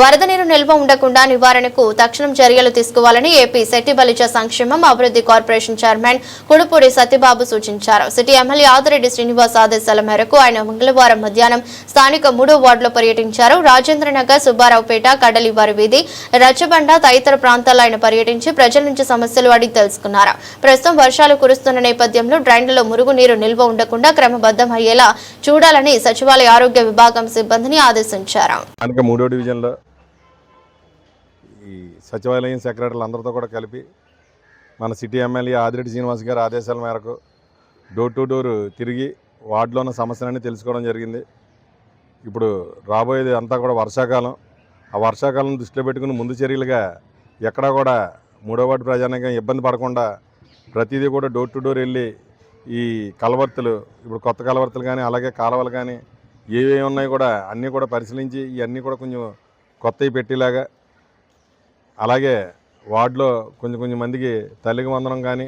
వరద నీరు నిల్వ ఉండకుండా నివారణకు తక్షణం చర్యలు తీసుకోవాలని ఏపీ శెట్టి బలిజ సంక్షేమం అభివృద్ధి కార్పొరేషన్ చైర్మన్ కుడుపూడి సత్యబాబు సూచించారు. సిటీ ఎమ్మెల్యే ఆదిరెడ్డి శ్రీనివాస్ ఆదేశాల మేరకు ఆయన మంగళవారం మధ్యాహ్నం స్థానిక మూడో వార్డులో పర్యటించారు. రాజేంద్రనగర్ సుబ్బారావుపేట కడలివారి వీధి రచ్చబండ తదితర ప్రాంతాల్లో ఆయన పర్యటించి ప్రజల నుంచి సమస్యలు అడిగి తెలుసుకున్నారు. ప్రస్తుతం వర్షాలు కురుస్తున్న నేపథ్యంలో డ్రైన్లలో మురుగునీరు నిల్వ ఉండకుండా క్రమబద్ధం అయ్యేలా చూడాలని సచివాలయ ఆరోగ్య విభాగం సిబ్బందిని ఆదేశించారు. మూడో డివిజన్లో ఈ సచివాలయం సెక్రటరీలు అందరితో కూడా కలిపి మన సిటీ ఎమ్మెల్యే ఆదిరెడ్డి శ్రీనివాస్ గారి ఆదేశాల మేరకు డోర్ టు డోర్ తిరిగి వార్డులో ఉన్న సమస్యలన్నీ తెలుసుకోవడం జరిగింది. ఇప్పుడు రాబోయేది అంతా కూడా వర్షాకాలం. ఆ వర్షాకాలం దృష్టిలో పెట్టుకుని ముందు చర్యలుగా ఎక్కడా కూడా మూడో వార్డు ప్రజానికం ఇబ్బంది పడకుండా ప్రతిదీ కూడా డోర్ టు డోర్ వెళ్ళి ఈ కలవర్తులు ఇప్పుడు కొత్త కలవర్తులు కానీ అలాగే కాలువలు కానీ ఏవేవి ఉన్నాయి కూడా అన్నీ కూడా పరిశీలించి ఇవన్నీ కూడా కొంచెం కొత్తవి పెట్టేలాగా అలాగే వార్డులో కొంచెం కొంచెం మందికి తల్లికి వందనం కానీ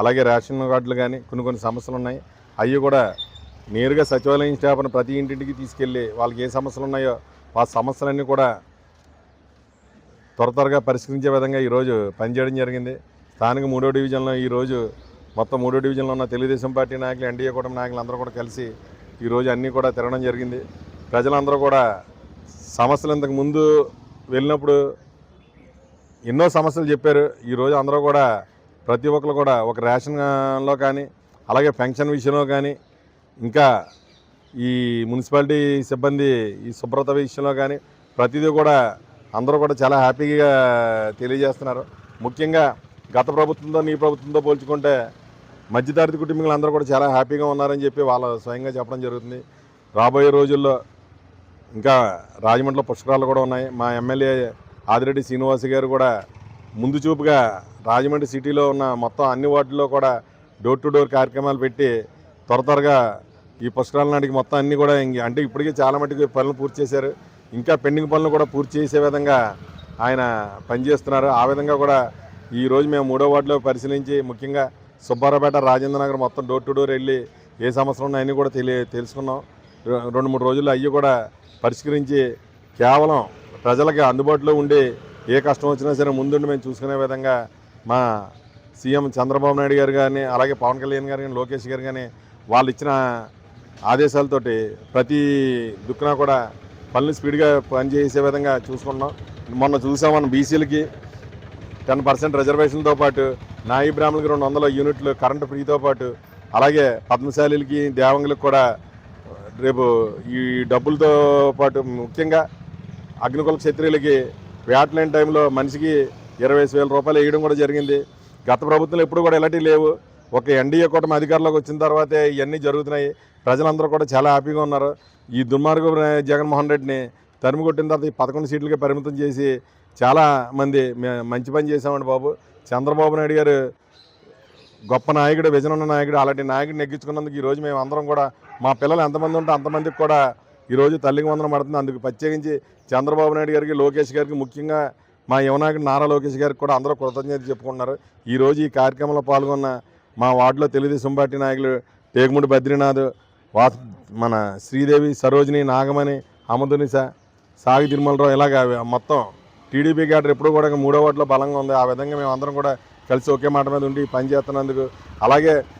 అలాగే రేషన్ కార్డులు కానీ కొన్ని కొన్ని సమస్యలు ఉన్నాయి. అవి కూడా నేరుగా సచివాలయం స్టాఫ్ను ప్రతి ఇంటింటికి తీసుకెళ్ళి వాళ్ళకి ఏ సమస్యలు ఉన్నాయో ఆ సమస్యలన్నీ కూడా త్వర త్వరగా పరిష్కరించే విధంగా ఈరోజు పనిచేయడం జరిగింది. స్థానిక మూడో డివిజన్లో ఈరోజు మొత్తం మూడో డివిజన్లో ఉన్న తెలుగుదేశం పార్టీ నాయకులు ఎన్డీఏ కూటమి నాయకులు అందరూ కూడా కలిసి ఈరోజు అన్నీ కూడా తిరగడం జరిగింది. ప్రజలందరూ కూడా సమస్యలు ఇంతకు ముందు వెళ్ళినప్పుడు ఎన్నో సమస్యలు చెప్పారు. ఈరోజు అందరూ కూడా ప్రతి ఒక్కరు కూడా ఒక రేషన్లో కానీ అలాగే పెన్షన్ విషయంలో కానీ ఇంకా ఈ మున్సిపాలిటీ సిబ్బంది ఈ శుభ్రత విషయంలో కానీ ప్రతిదీ కూడా అందరూ కూడా చాలా హ్యాపీగా తెలియజేస్తున్నారు. ముఖ్యంగా గత ప్రభుత్వంతో నీ ప్రభుత్వంతో పోల్చుకుంటే మధ్యతరగతి కుటుంబీకులు అందరూ కూడా చాలా హ్యాపీగా ఉన్నారని చెప్పి వాళ్ళు స్వయంగా చెప్పడం జరుగుతుంది. రాబోయే రోజుల్లో ఇంకా రాజమండ్రిలో పుష్కరాలు కూడా ఉన్నాయి. మా ఎమ్మెల్యే ఆదిరెడ్డి శ్రీనివాస్ గారు కూడా ముందు చూపుగా రాజమండ్రి సిటీలో ఉన్న మొత్తం అన్ని వార్డుల్లో కూడా డోర్ టు డోర్ కార్యక్రమాలు పెట్టి త్వర త్వరగా ఈ పుష్కరాల నాటికి మొత్తం అన్ని కూడా అంటే ఇప్పటికే చాలా మటుకు పనులు పూర్తి చేశారు. ఇంకా పెండింగ్ పనులు కూడా పూర్తి చేసే విధంగా ఆయన పనిచేస్తున్నారు. ఆ విధంగా కూడా ఈ రోజు మేము మూడో వార్డులో పరిశీలించి ముఖ్యంగా సుబ్బారావుపేట రాజేంద్ర నగర్ మొత్తం డోర్ టు డోర్ వెళ్ళి ఏ సమస్యలు ఉన్నాయని కూడా తెలియ తెలుసుకున్నాం. రెండు మూడు రోజుల్లో అవి కూడా పరిష్కరించి కేవలం ప్రజలకి అందుబాటులో ఉండి ఏ కష్టం వచ్చినా సరే ముందుండి మేము చూసుకునే విధంగా మా సీఎం చంద్రబాబు నాయుడు గారు కానీ అలాగే పవన్ కళ్యాణ్ గారు కానీ లోకేష్ గారు కానీ వాళ్ళు ఇచ్చిన ఆదేశాలతోటి ప్రతి దుక్కున కూడా పనులు స్పీడ్గా పనిచేసే విధంగా చూసుకుంటున్నాం. మొన్న చూసాం మనం బీసీలకి టెన్ పర్సెంట్ రిజర్వేషన్తో పాటు నాయి బ్రాహ్మణులకి రెండు వందల యూనిట్లు కరెంటు ఫ్రీతో పాటు అలాగే పద్మశాలీలకి దేవంగులకు కూడా రేపు ఈ డబ్బులతో పాటు ముఖ్యంగా అగ్నికుల క్షత్రియులకి వ్యాట్ టైంలో మనిషికి ఇరవై ఐదు వేల రూపాయలు వేయడం కూడా జరిగింది. గత ప్రభుత్వంలో ఎప్పుడు కూడా ఇలాంటివి లేవు. ఒక ఎన్డీఏ కూటమి అధికారంలోకి వచ్చిన తర్వాతే ఇవన్నీ జరుగుతున్నాయి. ప్రజలందరూ కూడా చాలా హ్యాపీగా ఉన్నారు. ఈ దుర్మార్గ జగన్మోహన్ రెడ్డిని తరిమి కొట్టిన తర్వాత ఈ పదకొండు సీట్లకే పరిమితం చేసి చాలా మంది మంచి పని చేశామండి బాబు. చంద్రబాబు నాయుడు గారు గొప్ప నాయకుడు విజన్ నాయకుడు అలాంటి నాయకుడిని నెగ్గించుకున్నందుకు ఈరోజు మేము అందరం కూడా మా పిల్లలు ఎంతమంది ఉంటే అంతమందికి కూడా ఈరోజు తల్లికి వందనం పడుతుంది. అందుకు ప్రత్యేకించి చంద్రబాబు నాయుడు గారికి లోకేష్ గారికి ముఖ్యంగా మా యువనాయకుడు నారా లోకేష్ గారికి కూడా అందరూ కృతజ్ఞత చెప్పుకుంటున్నారు. ఈరోజు ఈ కార్యక్రమంలో పాల్గొన్న మా వార్డులో తెలుగుదేశం పార్టీ నాయకులు టేకుముడి బద్రీనాథ్ వా మన శ్రీదేవి సరోజిని నాగమణి అమదునిస సాగి తిరుమలరావు ఇలాగ మొత్తం టీడీపీ క్యాడర్ ఎప్పుడు కూడా మూడో వాటిలో బలంగా ఉంది. ఆ విధంగా మేము అందరం కూడా కలిసి ఒకే మాట మీద ఉండి పని చేస్తున్నందుకు అలాగే